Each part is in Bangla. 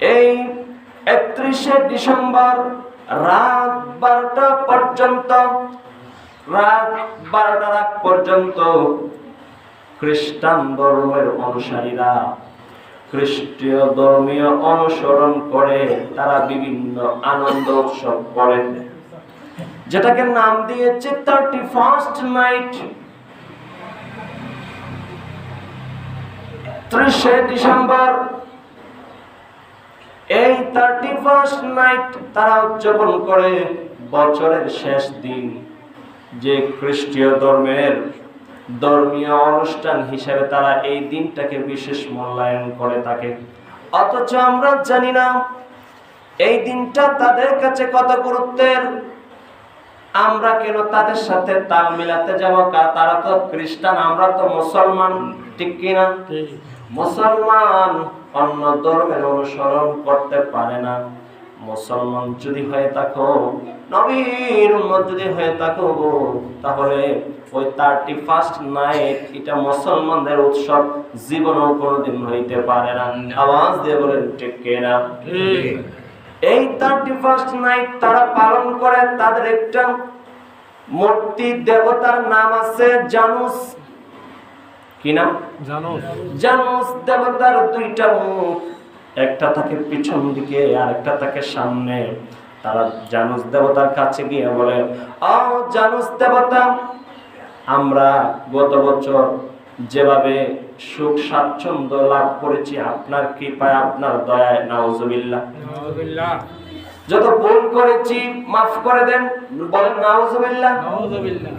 এই একত্রিশে ডিসেম্বর রাত বারোটা পর্যন্ত, রাত বারোটার আগ পর্যন্ত খ্রিস্টান ধর্মের অনুসারীরা খ্রিস্টীয় ধর্মীয় অনুসরণ করে তারা বিভিন্ন আনন্দ উৎসব করে। যেটাকে নাম দিয়েছে থার্টি ফার্স্ট নাইট। ত্রিশে ডিসেম্বর এই থার্টি ফার্স্ট নাইট তারা উদযাপন করে বছরের শেষ দিন। যে খ্রিস্টীয় ধর্মের ধর্মীয় অনুষ্ঠান হিসেবে তারা এই দিনটাকে বিশেষ মূল্যায়ন করে থাকে। অথচ আমরা জানি না, এই দিনটা তাদের কাছে কত গুরুত্বের। আমরা কেন তাদের সাথে তাল মিলাতে যাব? তারা তো খ্রিস্টান, আমরা তো মুসলমান, ঠিক কিনা? মুসলমান অন্য ধর্মের অনুসরণ করতে পারে না। মুসলমান যদি হয়ে থাকো নবীর উম্মত যদি হয়ে থাকো তাহলে ওই থার্টি ফার্স্ট নাইট এটা মুসলমানদের উৎসব জীবনেও কোনোদিন হইতে পারে না। আওয়াজ দিয়ে বলেন ঠিক কিনা এই থার্টি ফার্স্ট নাইট তারা পালন করে তাদের একটা মূর্তি দেবতার নাম আছে জানুস। কি নাম? জানো দেবতার দুইটা মুখ। একটা থাকে পিছন দিকে আর একটা থাকে সামনে। তারা জানুস দেবতার কাছে গিয়ে বলে ও জানুস দেবতা আমরা গত বছর যেভাবে সুখ স্বাচ্ছন্দ্য লাভ করেছি আপনার কৃপায় আপনার দয়ায় নাউজুবিল্লাহ। যত ভুল করেছি মাফ করে দেন বলেন নাউজুবিল্লাহ।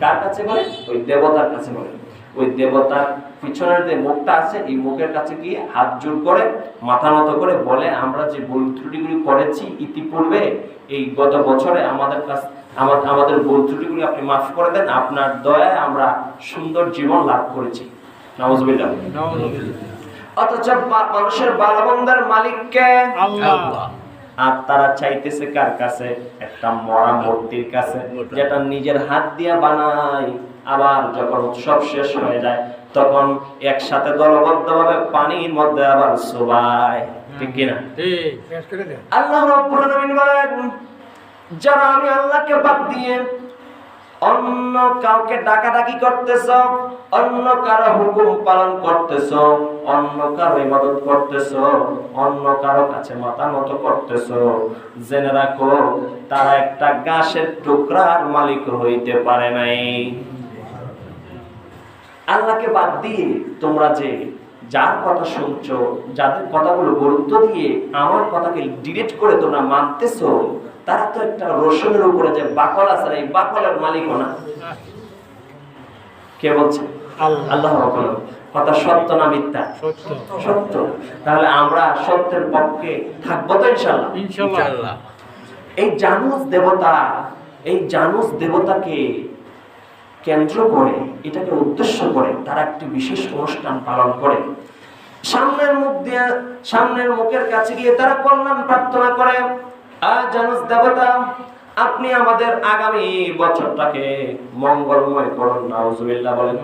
কার কাছে বলে ওই দেবতার কাছে বলে ওই দেবতার পিছনের যে মুখটা আছে এই মুখের কাছে গিয়ে হাত জোর করে মাথা নত করে বলে আমরা যে ভুল ত্রুটিগুলি করেছি ইতিপূর্বে এই গত বছরে আমাদের কাছ আমা- আমাদের ভুল ত্রুটিগুলি আপনি মাফ করে দেন আপনার দয়ায় আমরা সুন্দর জীবন লাভ করেছি। নাউজুবিল্লাহ। অথচ মানুষের বালবন্দার মালিককে? আল্লাহ। আর তারা চাইতেছে কার কাছে? একটা মরা মূর্তির কাছে যেটা নিজের হাত দিয়ে বানায়। আবার যখন উৎসব শেষ হয়ে যায় তখন একসাথে দলবদ্ধভাবে পানির মধ্যে আবার সুবাই। ঠিক কিনা? ঠিক। শেষ করে দে। আল্লাহ রাব্বুল আলামিন বলেন যারা আমি আল্লাহকে বাদ দিয়ে অন্য কাউকে ডাকাডাকি করতেছ অন্য কারও হুকুম পালন করতেছ অন্য কারও ইবাদত করতেছ অন্য কারও কাছে মাথা নত করতেছ জেনে রাখো তারা একটা গাছের টুকরার মালিক হইতে পারে নাই। আল্লাহকে বাদ দিয়ে তোমরা যে যার কথা শুনছো যাদের কথাগুলো গুরুত্ব দিয়ে আমার কথাকে ডিলিট করে তোমরা মানতেছো তারা তো একটা রসুনের উপরে যে বাকল আছে এই বাকলের মালিকও না। কে বলছে? আল্লাহ। আল্লাহ রাব্বুল আলামিন। কথা সত্য না মিথ্যা? সত্য। সত্য। তাহলে আমরা সত্যের পক্ষে থাকব তো ইনশাল্লাহ এই জানুস দেবতা এই জানুস দেবতাকে কেন্দ্র করে এটাকে উদ্দেশ্য করে তারা একটি বিশেষ অনুষ্ঠান পালন করে। সামনের মুখ দিয়ে সামনের মুখের কাছে গিয়ে তারা কল্যাণ প্রার্থনা করে আর জানুস দেবতা আপনি আমাদের আগামী বছরটাকে মঙ্গলময় করুন। নাউজুবিল্লাহ বলেন।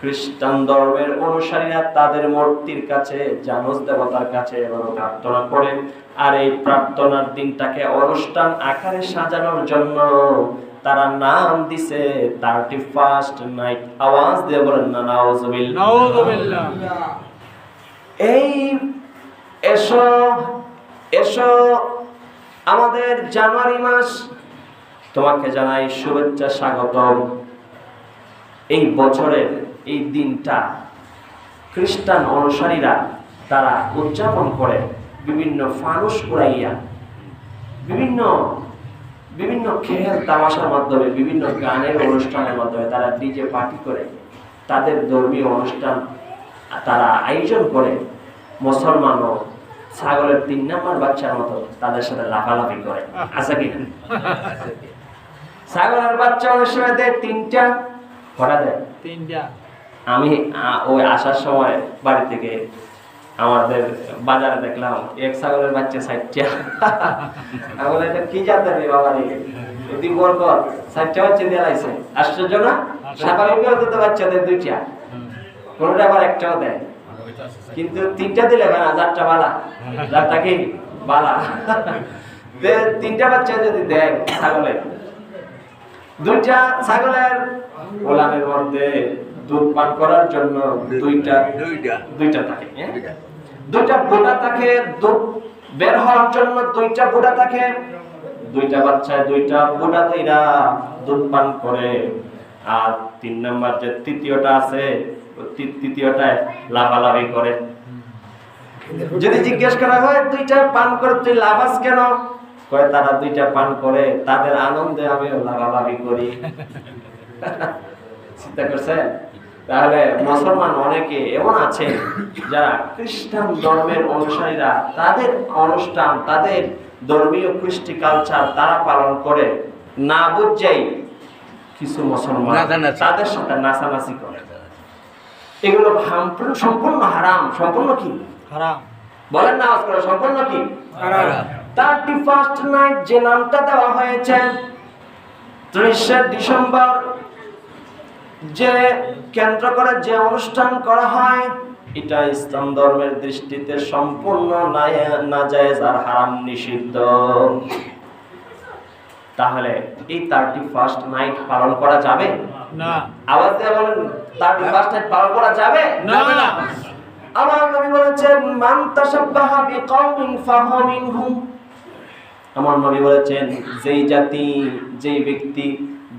খ্রিস্টান ধর্মের অনুসারীরা তাদের মূর্তির কাছে জানুস দেবতার কাছে এভাবে প্রার্থনা করে আর এই প্রার্থনার দিনটাকে অনুষ্ঠান আকারে সাজানোর জন্য তারা নাম দিছে থার্টি ফার্স্ট নাইট আওয়াজ দিয়ে বলেন না নাউজুবিল্লাহ এই এসো এসো আমাদের জানুয়ারি মাস। তোমাকে জানাই শুভেচ্ছা স্বাগতম। এই বছরের এই দিনটা খ্রিস্টান অনুসারীরা তারা উদযাপন করে। বিভিন্ন ফানুস উড়াইয়া বিভিন্ন বিভিন্ন খেল তামাশার মাধ্যমে বিভিন্ন গানের অনুষ্ঠানের মাধ্যমে তারা ডিজে পার্টি করে তাদের ধর্মীয় অনুষ্ঠান তারা আয়োজন করে। মুসলমানও ছাগলের তিন নম্বর বাচ্চার মতো তাদের সাথে লাফালাফি করে। আচ্ছা কি ছাগলের বাচ্চা অনেক সময় দেয় তিনটা কটা দেয়? তিনটা। আমি ওই আসার সময় বাড়ি থেকে আমাদের বাজারে দেখলাম এক ছাগলের বাচ্চা ষাটটা। আমি বললাম, এটা কি জাতের রে বাবা রে? এদিক বল ষাটটা বাচ্চা দিয়ে লাইছে। আশ্চর্য না? স্বাভাবিক তো বাচ্চাদের দুইটা। কোনোটা আবার একটাও দেয়। কিন্তু তিনটা দিলে কেন চারটা বালা। চারটা কি? বালা। তিনটা বাচ্চা যদি দেয় ছাগলের দুইটা ছাগলের ওলানের মধ্যে দুধ পান করার জন্য দুইটা দুইটা। দুইটা থাকে হ্যাঁ? দুইটা বোটা থাকে বের হওয়ার জন্য দুইটা বোটা থাকে। দুইটা বাচ্চা দুইটা বোটা তৈরা দুধ পান করে। আর তিন নাম্বার যে তৃতীয়টা আছে তৃতীয়টায় লাফালাফি করে। যদি জিজ্ঞেস করা হয়, দুইটা পান করে, তুই লাফাস কেন? কয়, তারা দুইটা পান করে, তাদের আনন্দে আমিও লাভালাভি করি। চিন্তা করছেন? তাহলে মুসলমান অনেকে এমন আছে যারা খ্রিস্টান ধর্মের অনুসারীরা তাদের অনুষ্ঠান তাদের ধর্মীয় কৃষ্টি কালচার তারা পালন করে। না বুঝাই কিছু মুসলমান তাদের সাথে নাচানাচি করে। এগুলো সম্পূর্ণ সম্পূর্ণ হারাম। সম্পূর্ণ কি? হারাম। বলেন না করে সম্পূর্ণ কি? হারাম। থার্টি ফার্স্ট নাইট যে নামটা দেওয়া হয়েছে ত্রিশে ডিসেম্বর যে কেন্দ্র করে যে অনুষ্ঠান করা হয় এটা ইসলাম ধর্মের দৃষ্টিতে সম্পূর্ণ নাজায়েজ আর হারাম নিষিদ্ধ। তাহলে এই থার্টি ফার্স্ট নাইট পালন করা যাবে? না। বলেন থার্টি ফার্স্ট নাইট পালন করা যাবে? না। না। আমার নবী বলেছেন মান বিকাউমিন ফাহুয়া মিনহুম আমার নবী বলেছেন যেই জাতি যেই ব্যক্তি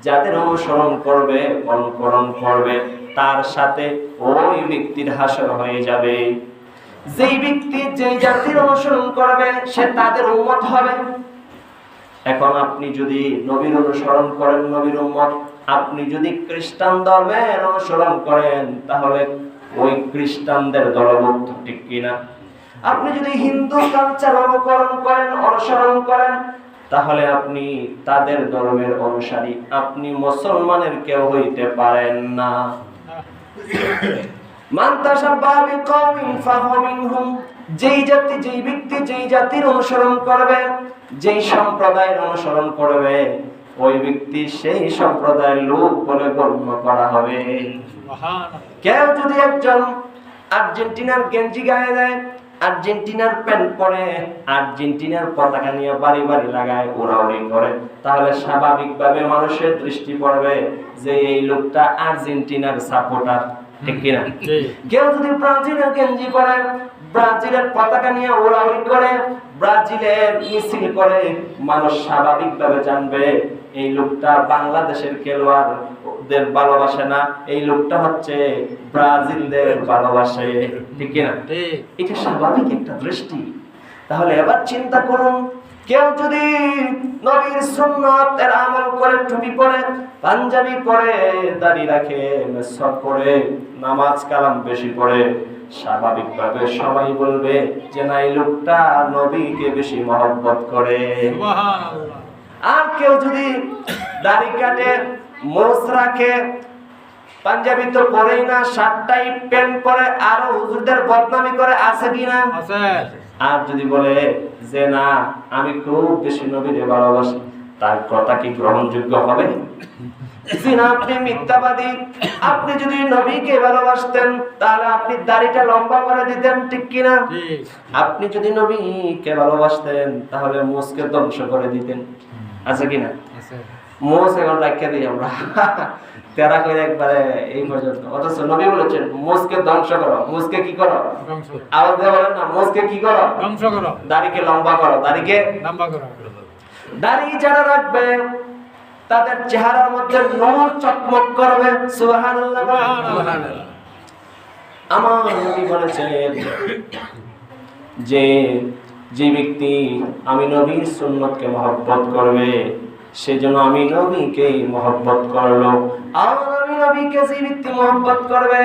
যাদের অনুসরণ করবে, অনুকরণ করবে, তার সাথে ওই ব্যক্তির হাসর হয়ে যাবে। যেই ব্যক্তি যেই জাতির অনুসরণ করবে, সে তাদের উম্মত হবে। এখন আপনি যদি নবীর অনুসরণ করেন, নবীর উম্মত, আপনি যদি খ্রিস্টান ধর্মের অনুসরণ করেন, তাহলে ওই খ্রিস্টানদের দলভুক্ত ঠিক কিনা? আপনি যদি হিন্দু কালচার অনুকরণ করেন, অনুসরণ করেন তাহলে আপনি তাদের ধর্মের অনুসারী। আপনি মুসলমানের কেউ হইতে পারেন না। যেই জাতি যেই ব্যক্তি যেই জাতির অনুসরণ করবে যেই সম্প্রদায়ের অনুসরণ করবে ওই ব্যক্তি সেই সম্প্রদায়ের লোক বলে গণ্য করা হবে। কেউ যদি একজন আর্জেন্টিনার গেঞ্জি গায়ে দেয় আর্জেন্টিনার প্যান্ট পরে আর্জেন্টিনার পতাকা নিয়ে বাড়ি বাড়ি লাগায় উড়াউড়ি করে। তাহলে স্বাভাবিকভাবে মানুষের দৃষ্টি পড়বে যে এই লোকটা আর্জেন্টিনার সাপোর্টার ঠিক কিনা? জি কেউ যদি ব্রাজিলের গেঞ্জি পরে ব্রাজিলের পতাকা নিয়ে উড়াউড়ি করে ব্রাজিলের মিছিল করে মানুষ স্বাভাবিকভাবে জানবে এই লোকটা বাংলাদেশের খেলোয়াড়দের ভালোবাসে না এই লোকটা হচ্ছে ব্রাজিলদের ভালোবাসে। ঠিক কিনা? এটা স্বাভাবিক একটা দৃষ্টি। তাহলে এবার চিন্তা করুন কেউ যদি নবীর সুন্নতের আমল করে টুপি পরে পাঞ্জাবি পরে দাড়ি রাখে মেসওয়াক করে নামাজ কালাম বেশি পড়ে স্বাভাবিকভাবে সবাই বলবে যে না এই লোকটা নবীকে বেশি মহব্বত করে। আর কেউ যদি দাড়ি কাটে মোজ রাখে পাঞ্জাবি তো পরেই না শার্টটাই প্যান্ট পরে আরও হুজুরদের বদনামি করে আছে কিনা? আর যদি বলে যে না আমি খুব বেশি নবীরে ভালোবাসি তার কথা কি গ্রহণযোগ্য হবে? আপনি মিথ্যাবাদী আপনি যদি নবীকে ভালোবাসতেন তাহলে আপনি দাড়িটা লম্বা করে দিতেন ঠিক কিনা? আপনি যদি নবীকে ভালোবাসতেন তাহলে মোসকে ধ্বংস করে দিতেন। আছে কিনা? মোস এখন রাখিয়ে দিই আমরা। তেরা করে একবারে এই পর্যন্ত। অথচ নবী বলেছেন মোসকে ধ্বংস করো। মোসকে কি করো? দিয়ে বলেন না মোসকে কি করো? ধ্বংস করো। দাড়িকে লম্বা করো। দাড়িকে লম্বা করো। দাড়ি যারা রাখবে তাদের চেহারার মধ্যে নূর চকমক করবে। সুবহানাল্লাহ। সুবহানাল্লাহ। আমার নবী বলেছেন যে যে ব্যক্তি আমি নবীর সুন্নতকে মহব্বত করবে সেজন্য আমি নবীকে মহব্বত করল। আর আমি নবীকে যে ব্যক্তি মহব্বত করবে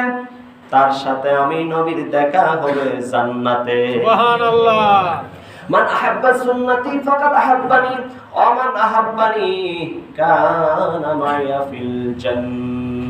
তার সাথে আমি নবীর দেখা হবে জান্নাতে। সুবহানাল্লাহ। মান আহাব্বা সুন্নতি ফাকাদ আহাব্বানি ওয়া মান আহাব্বানি কানা মাইয়া ফিল জান্নাহ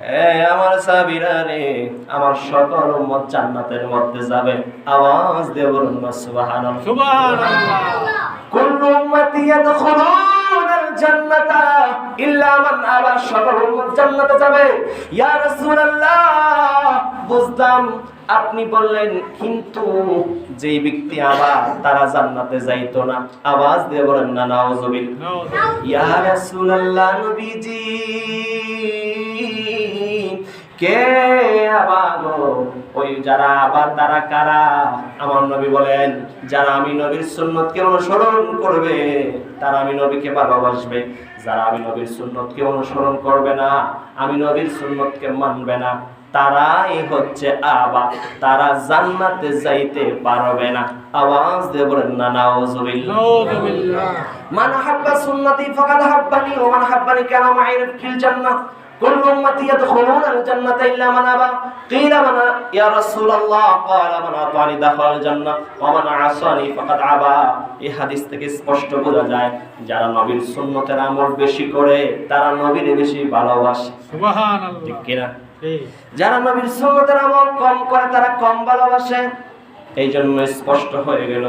আমার সাবিরা রে আমার সকল উম্মত জান্নাতের মধ্যে যাবে। আওয়াজ দিয়ে বলুন সুবহানাল্লাহ। সুবহানাল্লাহ। কুল্লু উম্মতি ইয়াদখুলুনাল জান্নাতা ইল্লা মান আবা সকল উম্মত জান্নাতে যাবে। ইয়া রাসূলুল্লাহ বুঝলাম আপনি বললেন কিন্তু যেই ব্যক্তি আবার তারা জান্নাতে যাইতো না। আওয়াজ দিয়ে বলেন না নাউজুবিল্লাহ। ইয়া রাসূলুল্লাহ নবীজি কে আবার ওই যারা আবার তারা কারা? আমার নবী বলেন যারা আমি নবীর সুন্নতকে অনুসরণ করবে তারা আমি নবীকে ভালোবাসবে। যারা আমি নবীর সুন্নতকে অনুসরণ করবে না আমি নবীর সুন্নতকে মানবে না। তারাই হচ্ছে আবা তারা জান্নাতে যাইতে পারবে না আওয়াজ দিয়ে বলেন না নাউজুবিল্লাহ নাউযুবিল্লাহ من حب سنتي فقد حبني ومن حبني كان معي في الجنة كل أمتي يدخلون الجنة إلا من أبى قيل من يا رسول الله قال من أطاعني دخل الجنة ومن عصاني فقد أبى এই হাদিস থেকে স্পষ্ট বোঝা যায় যারা নবীর সুন্নতের আমল বেশি করে তারা নবীর বেশি ভালোবাসে ঠিক সুবহানাল্লাহ কিনা ঠিক যারা নবীর সুন্নতের আমল কম করে তারা কম ভালোবাসে। এই জন্য স্পষ্ট হয়ে গেল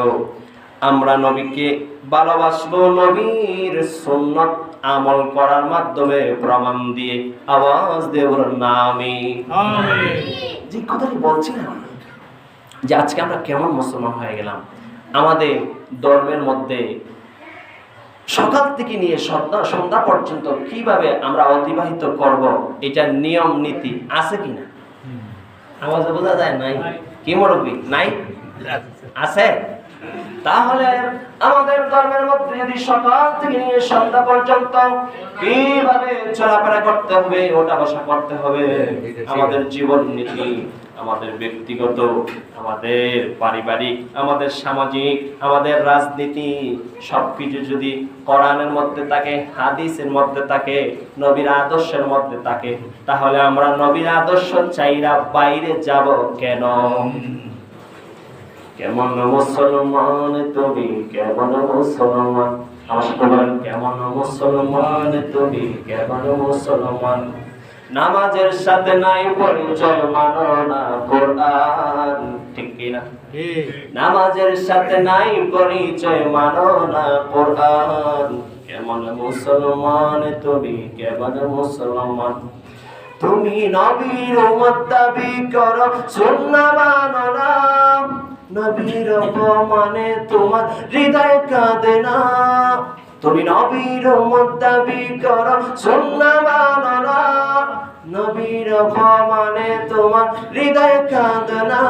আমরা নবীকে ভালোবাসবো নবীর সুন্নত আমল করার মাধ্যমে প্রমাণ দিয়ে আওয়াজ না আমি। আমিন। যে কথাটি বলছিলাম যে আজকে আমরা কেমন মুসলমান হয়ে গেলাম। আমাদের ধর্মের মধ্যে সকাল থেকে নিয়ে সন্ধ্যা সন্ধ্যা পর্যন্ত কীভাবে আমরা অতিবাহিত করব এটা নিয়ম নীতি আছে কিনা আওয়াজ বোঝা যায় নাই? কি মুরব্বী? নাই? আছে? তাহলে আমাদের ধর্মের মধ্যে যদি সকাল থেকে নিয়ে সন্ধ্যা পর্যন্ত কীভাবে চলাফেরা করতে হবে ওটা বসা করতে হবে। আমাদের জীবন নীতি। আমাদের ব্যক্তিগত, আমাদের পারিবারিক, আমাদের সামাজিক, আমাদের রাজনীতি, সবকিছু যদি কোরআনের মধ্যে থাকে, হাদিসের মধ্যে থাকে, নবীর আদর্শের মধ্যে থাকে, তাহলে আমরা নবীর আদর্শ চাইরা বাইরে যাব কেন? কেমন মুসলমান তুমি, কেমন মুসলমান? কেমন মুসলমান তুমি, কেমন মুসলমান? নামাজের সাথে নাই পরিচয় মানো না কোরআন। ঠিক কিনা নামাজের সাথে নাই পরিচয় মানো না কোরআন। কেমন মুসলমান তুমি কেমন মুসলমান? তুমি নবীর উম্মত দাবি করো সুন্নাহ মানো না। নবীর অপমানে তোমার হৃদয় কাঁদে না। তুমি নবীর উম্মত দাবি করো সুন্নাহ মানো না। নবীর অপমানে তোমার হৃদয় কাঁদে না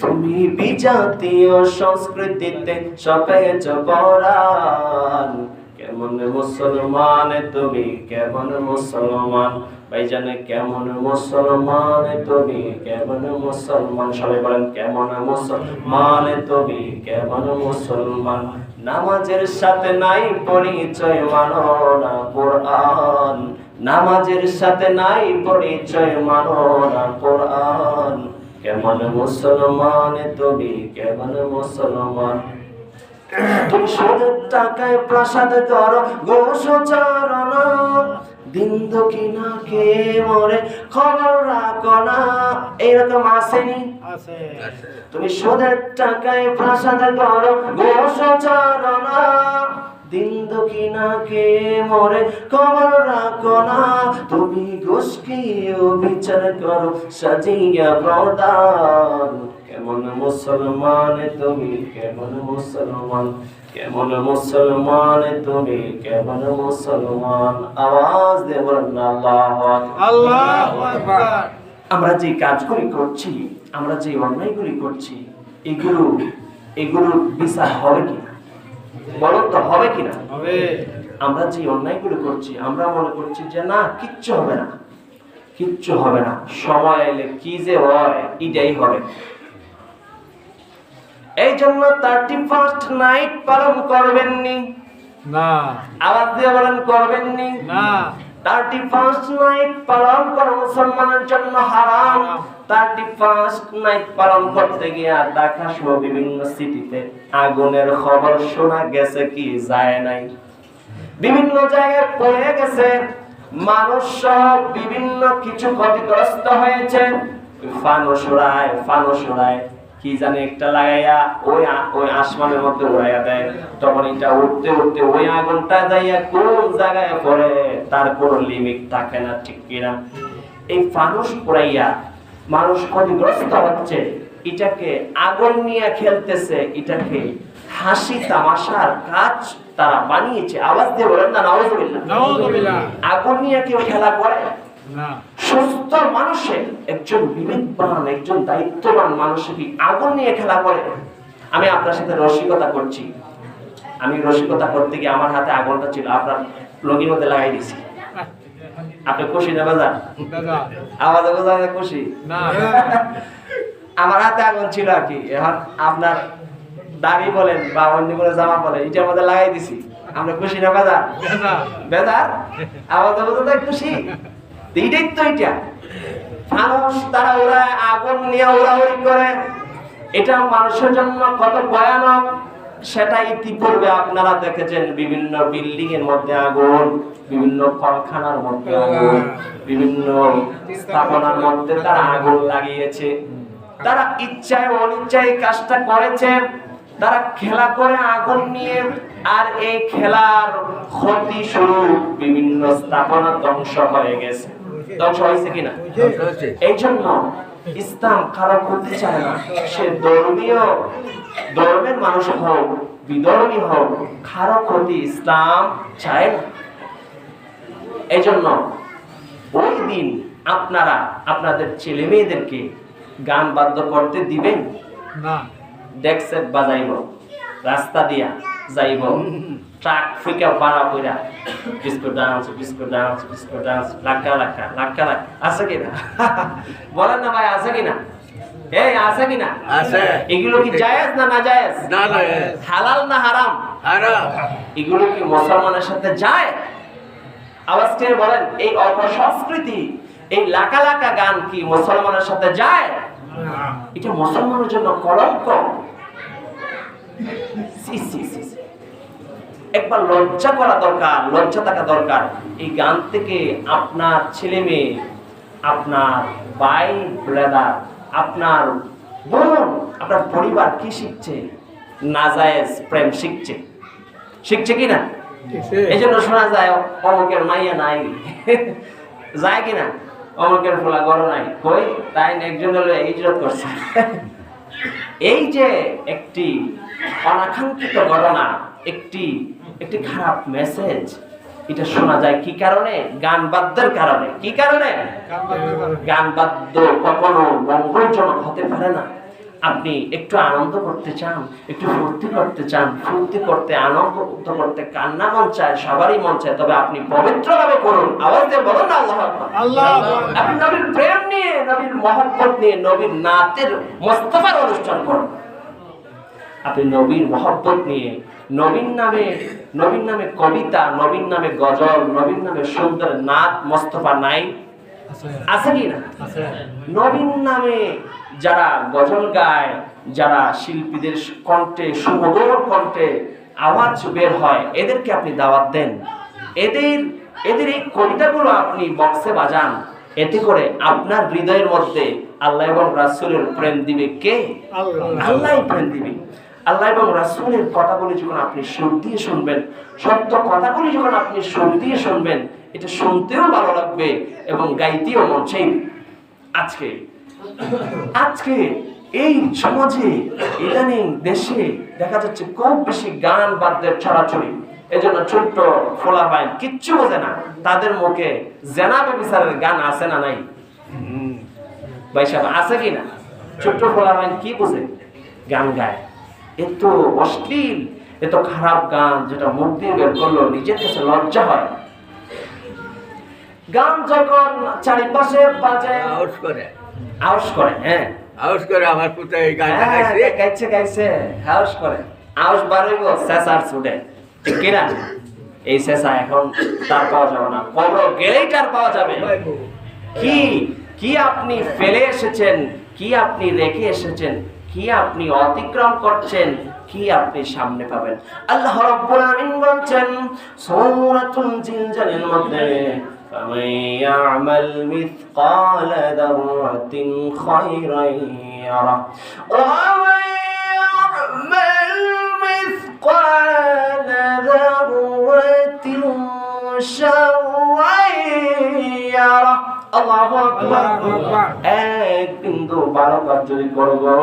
তুমি বিজাতীয় সংস্কৃতিতে সপেছ পরাণ কেমন মুসলমান তুমি, কেমন মুসলমান? ভাইজানে, কেমন মুসলমান তুমি, কেমন মুসলমান? সবাই বলেন, কেমন মুসলমান তুমি, কেমন মুসলমান? নামাজের সাথে নাই পরিচয় মানো না কোরআন। নামাজের সাথে নাই পরিচয় মানো না কোরআন। কেমন মুসলমান তুমি কেমন মুসলমান? তুমি সোদের টাকায় প্রাসাদ করো গোস চারণ দিন দক্ষিণা কে মরে খবর রাখো না। এইরকম আসেনি? তুমি সোদের টাকায় প্রাসাদ গোস চারণ দিন দক্ষিণা কে মরে খবর রাখো না। তুমি ঘুষকিও বিচার করো সাজিয়া প্রদান। কেমন মুসলমান তুমি কেমন মুসলমান কেমন মুসলমান তুমি কেমন মুসলমান। আওয়াজ দেবেন আল্লাহ আল্লাহু আকবার। আমরা যে কাজগুলি করছি আমরা যে অন্যায়গুলি করছি এগুলো এগুলোর বিচার হবে কিনা তো হবে কিনা? হবে। আমরা যে অন্যায়গুলো করছি আমরা মনে করছি যে না কিচ্ছু হবে না। কিচ্ছু হবে না। সময় এলে কি যে হয় এটাই হবে। এই জন্য থার্টি ফার্স্ট নাইট পালন করবেননি না। আবার দিয়ে বলেন করবেননি না। থার্টি ফার্স্ট নাইট পালন করা মুসলমানের জন্য হারাম। থার্টি ফার্স্ট নাইট পালন করতে বিভিন্ন সিটিতে আগুনের খবর শোনা গেছে কি যায় নাই। বিভিন্ন জায়গায় পড়ে গেছে, মানুষ সহ বিভিন্ন কিছু ক্ষতিগ্রস্ত হয়েছে। ফানুস উড়ায় ফানুস উড়ায় কি জানি একটা লাগাইয়া ওই ওই আসমানের মধ্যে উড়াইয়া দেয়। তখন এটা উঠতে উঠতে ওই আগুনটা যাইয়া কোন জায়গায় পড়ে তার কোনো লিমিট থাকে না ঠিক কিনা? এই ফানুস উড়াইয়া মানুষ ক্ষতিগ্রস্ত হচ্ছে এটাকে আগুন নিয়ে খেলতেছে এটাকে হাসি তামাশার কাজ তারা বানিয়েছে। আওয়াজ দিয়ে বলেন না। আগুন নিয়ে কেউ খেলা করে? সুস্থ মানুষের একজন বিবেকবান একজন দায়িত্ববান মানুষ কি আগুন নিয়ে খেলা করে? আমি আপনার সাথে রসিকতা করছি। আমি রসিকতা করতে গিয়ে আমার হাতে আগুনটা ছিল আপনার লগির মধ্যে লাগাই দিছি। আপনি খুশি না বাজার? আওয়াজে বোঝা যায় খুশি? আমার হাতে আগুন ছিল আর কি। এখন আপনার দাড়ি বলেন বা অন্য কোনো জামা বলেন এটার মধ্যে লাগাই দিছি। আমরা খুশি না বাজার? বেদার আওয়াজ বোঝা যায় খুশি। এইটাই তো এটা। মানুষ তারা ওরা আগুন নিয়ে উড়াউড়ি করে। এটা মানুষের জন্য কত ভয়ানক। সেটা ইতিপূর্বে আপনারা দেখেছেন বিভিন্ন বিল্ডিং এর মধ্যে আগুন, বিভিন্ন কলকারখানার মধ্যে আগুন, বিভিন্ন স্থাপনার মধ্যে তারা আগুন লাগিয়েছে। তারা ইচ্ছায় অনিচ্ছায় কাজটা করেছে। তারা খেলা করে আগুন নিয়ে আর এই খেলার ক্ষতি শুরু বিভিন্ন স্থাপনা ধ্বংস হয়ে গেছে। ধ্বংস হয়েছে কিনা? এই জন্য ইসলাম করতে চায় না। সে ধর্মীয় ধর্মের মানুষ হোক বিধর্মী হোক কারও ক্ষতি ইসলাম চায় না। এই জন্য ওই দিন আপনারা আপনাদের ছেলে মেয়েদেরকে গান বাদ্য করতে দিবেন? না। ডেক বাজাইব রাস্তা দিয়া। যাইব। ট্রাক ফিকা বাড়া কইরা biscuit dance biscuit dance biscuit dance লাক্কা লাক্কা লাক্কা লাক্কা। আছে কিনা? বলেন না ভাই আছে কিনা? এই আছে কিনা? আছে। এগুলো কি জায়েজ না না জায়েজ? না না হালাল না হারাম? হারাম। এগুলো কি মুসলমানের সাথে যায়? আওয়াজ বলেন এই অপসংস্কৃতি এই লাকা লাকা গান কি মুসলমানের সাথে যায়? এটা মুসলমানের জন্য কলঙ্ক। সি, সি। একবার লজ্জা করা দরকার লজ্জা থাকা দরকার। এই গান থেকে আপনার ছেলে মেয়ে আপনার ভাই ব্রাদার আপনার বোন আপনার পরিবার কি শিখছে? নাজায়েজ প্রেম শিখছে। শিখছে কি না এই জন্য শোনা যায় অমুকের মাইয়া নাই। যায় কিনা? অমুকের ফোলা গড় নাই। কই? তাই না একজন হলো ইজরত করছে। এই যে একটি অনাকাঙ্ক্ষিত ঘটনা একটি একটি খারাপ মেসেজ এটা শোনা যায় কি কারণে? গান বাদ্যের কারণে। কি কারণে? গান বাদ্য কখনো মঙ্গলজনক হতে পারে না। আপনি একটু আনন্দ করতে চান একটু ফুর্তি করতে চান ফুর্তি করতে আনন্দ করতে কান্না মন চায় সবারই মন চায় তবে আপনি পবিত্রভাবে করুন। আওয়াজ দিয়ে বলুন আল্লাহ আপনি নবীর প্রেম নিয়ে নবীর মহব্বত নিয়ে নবীর নাতের মোস্তফার অনুষ্ঠান করুন। আপনি নবীর মহব্বত নিয়ে নবীন নামে নবীন নামে কবিতা নবীন নামে গজল নবীন নামে সুন্দর নাত মোস্তফা নাই? আছে। কি না? নবীন নামে যারা গজল গায় যারা শিল্পীদের কণ্ঠে সুমধুর কণ্ঠে আওয়াজ বের হয় এদেরকে আপনি দাওয়াত দেন। এদের এদের এই কবিতাগুলো আপনি বক্সে বাজান। এতে করে আপনার হৃদয়ের মধ্যে আল্লাহ এবং রাসূলের প্রেম দিবে কে? আল্লাহ। প্রেম দিবে। আল্লাহ এবং রাসূলের কথাগুলি যখন আপনি সুর দিয়ে শুনবেন, সত্য কথাগুলি যখন আপনি সুর দিয়ে শুনবেন, এটা শুনতেও ভালো লাগবে এবং গাইতেও মন আজকে আজকে এই সমাজে, ইদানিং দেশে দেখা যাচ্ছে খুব বেশি গান বাদ্যের ছড়াছড়ি। এজন্য ছোট্ট ফোলা পাইন কিচ্ছু বোঝে না, তাদের মুখে জেনাবে বিচারের গান আছে না নাই? ভাই সাহেব, আছে কি না ছোট্ট ফোলা পাইন কি বোঝে? গান গায়। এত অশ্লীল এত খারাপ গান যেটা মুখ দিয়ে বের করল নিজের কাছে লজ্জা হয়। গান যখন চারিপাশে বাজে আউট করে। আউস করে হ্যাঁ। আউট করে আমার এই গানটা হ্যাঁ, গাইছে। গাইছে গাইছে হাউস করে। আউস বাড়াইব ছুটে। ঠিক কিনা? এই এখন তার পাওয়া যাবে না। কবর গেলেই তার পাওয়া যাবে। কি কি আপনি ফেলে এসেছেন কি আপনি রেখে এসেছেন? কি আপনি অতিক্রম করছেন কি আপনি সামনে পাবেন আল্লাহ রাব্বুল আলামিন বলছেন সূরাতুল জিলজালের মধ্যে فمن يعمل مثقال ذرة خيرا يره ومن يعمل مثقال ذرة شرا يره الله أكبر এক বিন্দু ভালো কাজ যদি করো গো,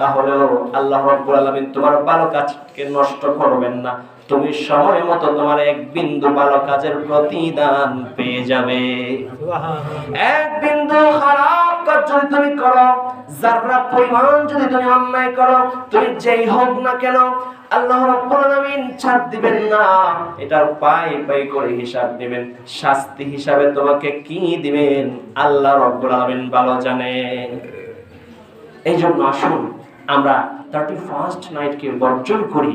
তাহলেও আল্লাহ রাব্বুল আলামিন তোমার ভালো কাজকে নষ্ট করবেন না। তুমি সময় মতো তোমার এক বিন্দু ভালো কাজের প্রতিদান পেয়ে যাবে। এক বিন্দু খারাপ কাজ যদি তুমি করো যারা পরিমাণ যদি তুমি অন্যায় করো তুমি যেই হোক না কেন আল্লাহ রাব্বুল আলামিন ছাড় দিবেন না। এটার পাই পাই করে হিসাব দিবেন। শাস্তি হিসাবে তোমাকে কি দিবেন আল্লাহ রাব্বুল আলামিন ভালো জানেন এই জন্য আসুন আমরা থার্টি ফার্স্ট নাইটকে বর্জন করি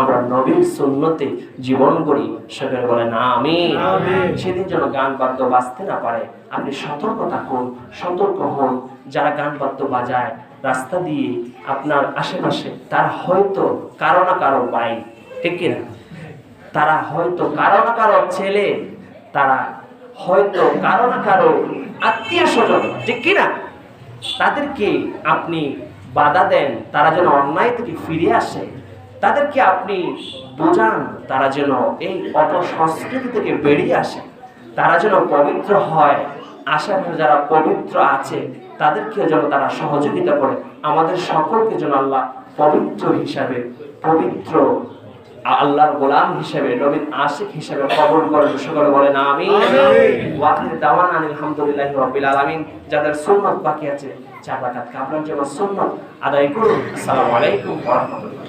আমরা নবীর সুন্নতে জীবন করি। সেখানে বলে না আমি সেদিন যেন গান বাদ্য বাজতে না পারে আপনি সতর্ক থাকুন সতর্ক হন। যারা গান বাদ্য বাজায় রাস্তা দিয়ে আপনার আশেপাশে তার হয়তো কারও না কারও বাই ঠিক কিনা? তারা হয়তো কারও না কারও ছেলে তারা হয়তো কারও না কারও আত্মীয় স্বজন ঠিক কিনা? তাদেরকে আপনি বাধা দেন তারা যেন অন্যায় থেকে ফিরে আসে। তাদেরকে আপনি বোঝান তারা যেন এই অপসংস্কৃতি থেকে বেরিয়ে আসে। তারা যেন পবিত্র হয়। আশেপাশে যারা পবিত্র আছে তাদেরকে যেন তারা সহযোগিতা করে। আমাদের সকলকে যেন আল্লাহ পবিত্র হিসাবে পবিত্র আল্লাহর গোলাম হিসেবে নবীন আশিক হিসেবে কবর করে সকলে বলেন আমি ওয়াকিল দাওয়ান আলহামদুলিল্লাহ রাব্বিল আলামিন। যাদের সুন্নাত বাকি আছে চার রাকাত কাবলার যেমন সুন্নত আদায় করুন। আসসালামু আলাইকুম ওয়া রাহমাতুল্লাহ।